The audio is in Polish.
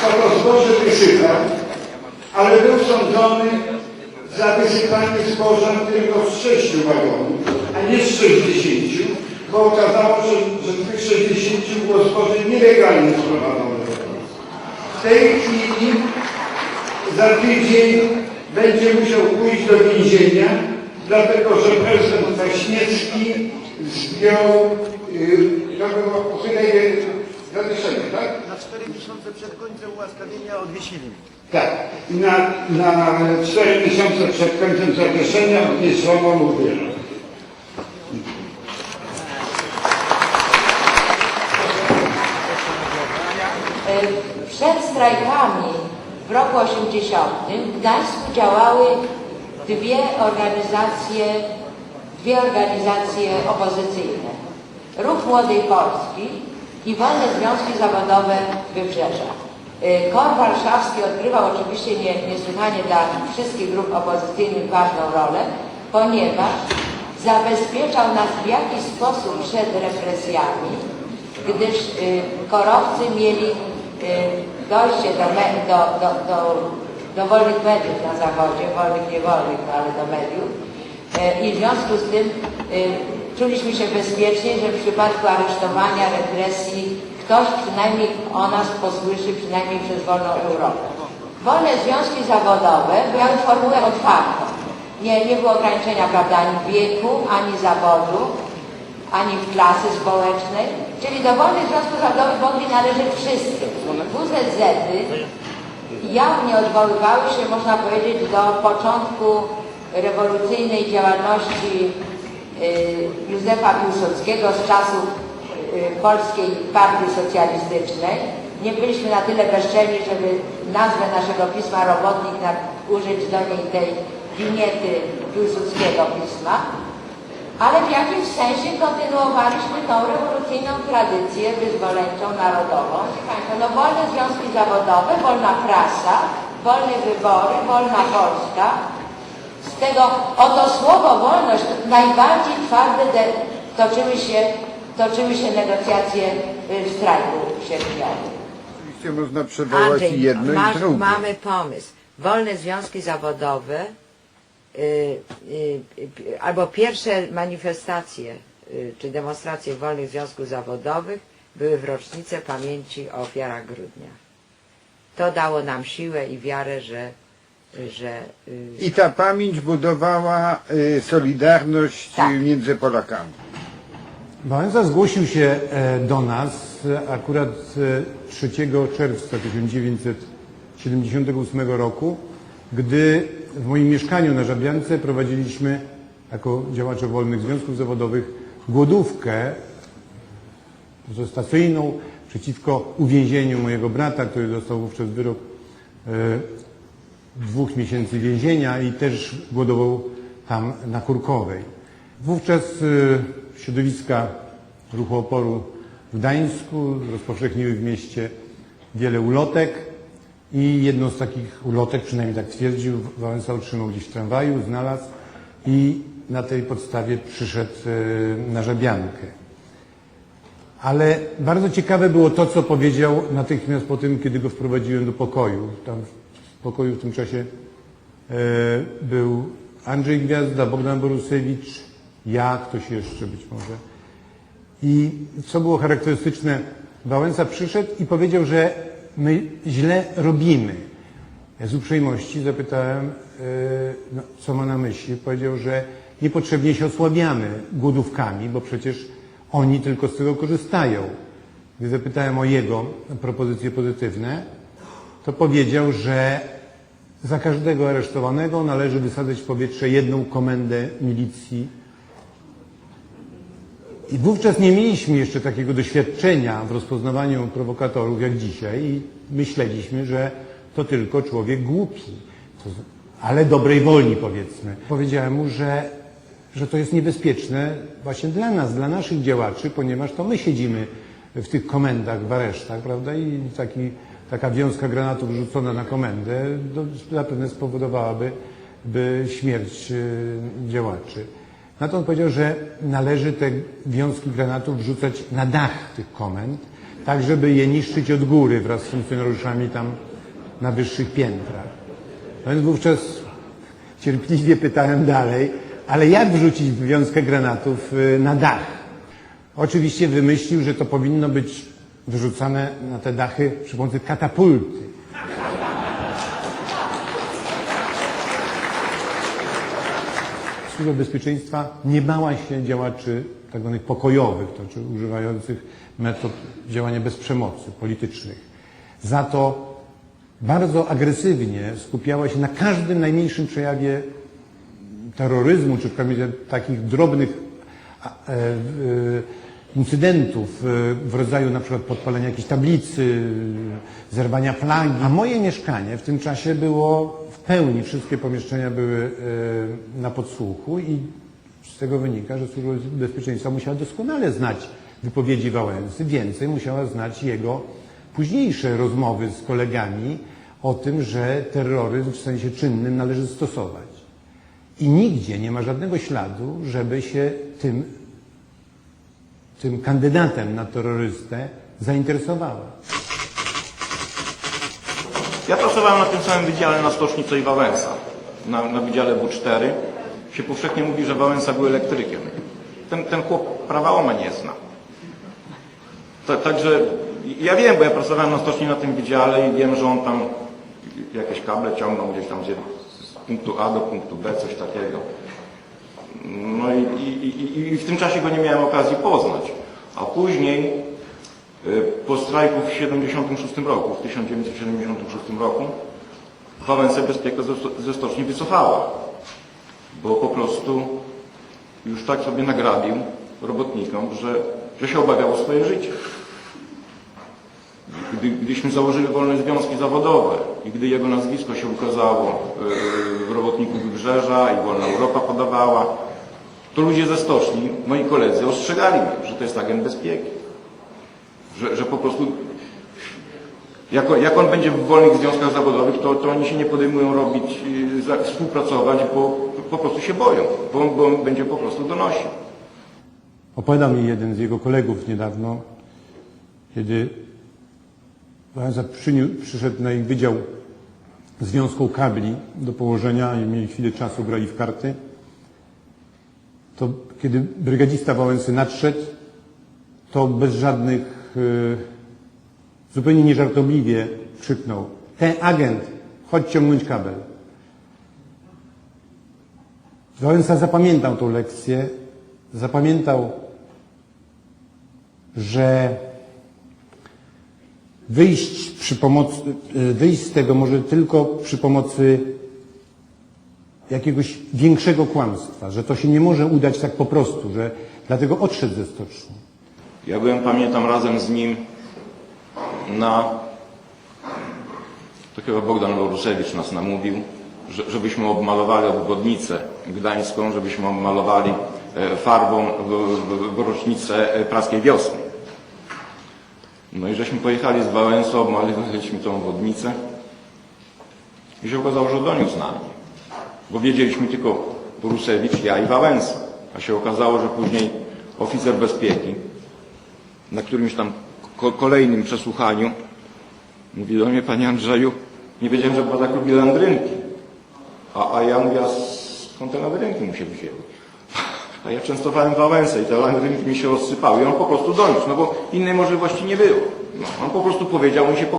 To rozboże wysypał, ale był sądzony za wysypanie zboża tylko z 6 wagonów, a nie z 60, bo okazało się, że z tych 60 było zboże nielegalnie sprowadzone. W tej chwili za tydzień będzie musiał pójść do więzienia, dlatego że prezydent Kwaśniewski zdjął, yy, to było pochylenie zawieszenie, tak? Na 4 miesiące przed końcem ułaskawienia odwiesili. Tak. Na, na 4 miesiące przed końcem zawieszenia odniesiono mu wyrok. Y, Przed strajkami w roku 80 w Gdańsku działały dwie organizacje, dwie organizacje opozycyjne. Ruch Młodej Polski i Wolne Związki Zawodowe Wybrzeża. Y, Kor Warszawski odgrywał oczywiście nie, niesłychanie dla wszystkich grup opozycyjnych ważną rolę, ponieważ zabezpieczał nas w jakiś sposób przed represjami, gdyż y, korowcy mieli y, dojście do, me, do, do, do, do wolnych mediów na zachodzie, wolnych, niewolnych, no ale do mediów. Y, I w związku z tym y, czuliśmy się bezpiecznie, że w przypadku aresztowania, represji ktoś przynajmniej o nas posłyszy, przynajmniej przez wolną Europę. Wolne związki zawodowe miały formułę otwartą. Nie, nie było ograniczenia, prawda, ani wieku, ani zawodu, ani klasy społecznej, czyli do wolnych związków zawodowych mogli należeć wszyscy. WZZ-y jawnie odwoływały się, można powiedzieć, do początku rewolucyjnej działalności y, Józefa Piłsudskiego z czasów y, Polskiej Partii Socjalistycznej. Nie byliśmy na tyle bezczelni, żeby nazwę naszego pisma Robotnik użyć do niej tej winiety Piłsudskiego pisma ale w jakimś sensie kontynuowaliśmy tą rewolucyjną tradycję wyzwoleńczą, narodową. Państwa, no wolne związki zawodowe, wolna prasa, wolne wybory, wolna Polska. Z tego oto słowo wolność najbardziej twarde de- toczyły się, toczyły się negocjacje y, w strajku sierpniowym. Oczywiście można przewołać i jedno masz, i drugie. mamy pomysł. Wolne związki zawodowe y, y, y, albo pierwsze manifestacje y, czy demonstracje wolnych związków zawodowych były w rocznicę pamięci o ofiarach grudnia. To dało nam siłę i wiarę, że, że y, I ta pamięć budowała y, solidarność Tak. y, między Polakami. Wałęsa zgłosił się e, do nas e, akurat e, 3 czerwca 1978 roku, gdy w moim mieszkaniu na Żabiance prowadziliśmy jako działacze wolnych związków zawodowych głodówkę protestacyjną przeciwko uwięzieniu mojego brata, który dostał wówczas wyrok e, dwóch miesięcy więzienia i też głodował tam na Kurkowej. Wówczas e, środowiska ruchu oporu w Gdańsku rozpowszechniły w mieście wiele ulotek i jedną z takich ulotek, przynajmniej tak twierdził, Wałęsa otrzymał gdzieś w tramwaju, znalazł i na tej podstawie przyszedł e, na Żabiankę. Ale bardzo ciekawe było to, co powiedział natychmiast po tym, kiedy go wprowadziłem do pokoju. Tam pokoju w tym czasie e, był Andrzej Gwiazda, Bogdan Borusewicz, ja, ktoś jeszcze być może. I co było charakterystyczne, Wałęsa przyszedł i powiedział, że my źle robimy. Ja z uprzejmości zapytałem, e, no, co ma na myśli. Powiedział, że niepotrzebnie się osłabiamy głodówkami, bo przecież oni tylko z tego korzystają. Gdy zapytałem o jego propozycje pozytywne, to powiedział, że za każdego aresztowanego należy wysadzać w powietrze jedną komendę milicji. I wówczas nie mieliśmy jeszcze takiego doświadczenia w rozpoznawaniu prowokatorów jak dzisiaj i myśleliśmy, że to tylko człowiek głupi, ale dobrej woli powiedzmy. Powiedziałem mu, że, że to jest niebezpieczne właśnie dla nas, dla naszych działaczy, ponieważ to my siedzimy w tych komendach, w aresztach, prawda? I taki, taka wiązka granatów rzucona na komendę do, zapewne spowodowałaby by śmierć y, działaczy. Na to on powiedział, że należy te wiązki granatów wrzucać na dach tych komend, tak żeby je niszczyć od góry wraz z funkcjonariuszami tam na wyższych piętrach. No więc wówczas cierpliwie pytałem dalej, ale jak wrzucić wiązkę granatów y, na dach? Oczywiście wymyślił, że to powinno być wyrzucane na te dachy przy pomocy katapulty. Służba Bezpieczeństwa nie bała się działaczy tak zwanych pokojowych, to znaczy używających metod działania bez przemocy politycznych. Za to bardzo agresywnie skupiała się na każdym najmniejszym przejawie terroryzmu, czy przynajmniej takich drobnych e, e, incydentów e, w rodzaju na przykład podpalenia jakiejś tablicy, zerwania flagi. A moje mieszkanie w tym czasie było w pełni, wszystkie pomieszczenia były e, na podsłuchu i z tego wynika, że Służba Bezpieczeństwa musiała doskonale znać wypowiedzi Wałęsy, więcej musiała znać jego późniejsze rozmowy z kolegami o tym, że terroryzm w sensie czynnym należy stosować. I nigdzie nie ma żadnego śladu, żeby się tym, tym kandydatem na terrorystę zainteresowała. Ja pracowałem na tym samym wydziale na Stoczni co i Wałęsa. Na, na wydziale W4 się powszechnie mówi, że Wałęsa był elektrykiem. Ten, ten chłop prawa nie zna. Ta, także ja wiem, bo ja pracowałem na Stoczni na tym wydziale i wiem, że on tam jakieś kable ciągnął gdzieś tam z punktu A do punktu B, coś takiego. No i, i, i, i w tym czasie go nie miałem okazji poznać. A później y, po strajku w 76 roku, w 1976 roku, Wałęsę Bezpieka ze- stoczni wycofała, bo po prostu już tak sobie nagrabił robotnikom, że, że się obawiał o swoje życie. Gdy, gdyśmy założyli wolne związki zawodowe i gdy jego nazwisko się ukazało yy, w robotniku Wybrzeża i Wolna Europa podawała, to ludzie ze stoczni, moi koledzy, ostrzegali mnie, że to jest agent bezpieki. Że, że po prostu jak, jak on będzie w wolnych związkach zawodowych, to, to oni się nie podejmują robić, za- współpracować, bo po prostu się boją, bo, on- bo on będzie po prostu donosił. Opowiadał mi jeden z jego kolegów niedawno, kiedy przyszedł na ich wydział związką kabli do położenia i mieli chwilę czasu, grali w karty. To kiedy brygadzista Wałęsy nadszedł, to bez żadnych, y, zupełnie nieżartobliwie krzyknął ten agent, chodź ciągnąć kabel. Wałęsa zapamiętał tą lekcję, zapamiętał, że wyjść, przy pomocy, y, wyjść z tego może tylko przy pomocy jakiegoś większego kłamstwa, że to się nie może udać tak po prostu, że dlatego odszedł ze stoczni. Ja byłem, pamiętam, razem z nim na... To chyba Bogdan Borusewicz nas namówił, że, żebyśmy obmalowali obwodnicę gdańską, żebyśmy obmalowali e, farbą rocznicę e, praskiej wiosny. No i żeśmy pojechali z Wałęsą, obmalowaliśmy tą obwodnicę i się okazało, że doniósł na mnie. Bo wiedzieliśmy tylko Borusewicz, ja i Wałęsa. A się okazało, że później oficer bezpieki na którymś tam ko- kolejnym przesłuchaniu mówi do mnie, panie Andrzeju, nie wiedziałem, że pan tak lubi landrynki. A, a ja mówię, a skąd te landrynki mu się wzięły? A ja częstowałem Wałęsę i te landrynki mi się rozsypały i on po prostu doniósł, no bo innej możliwości nie było. No, on po prostu powiedział, on się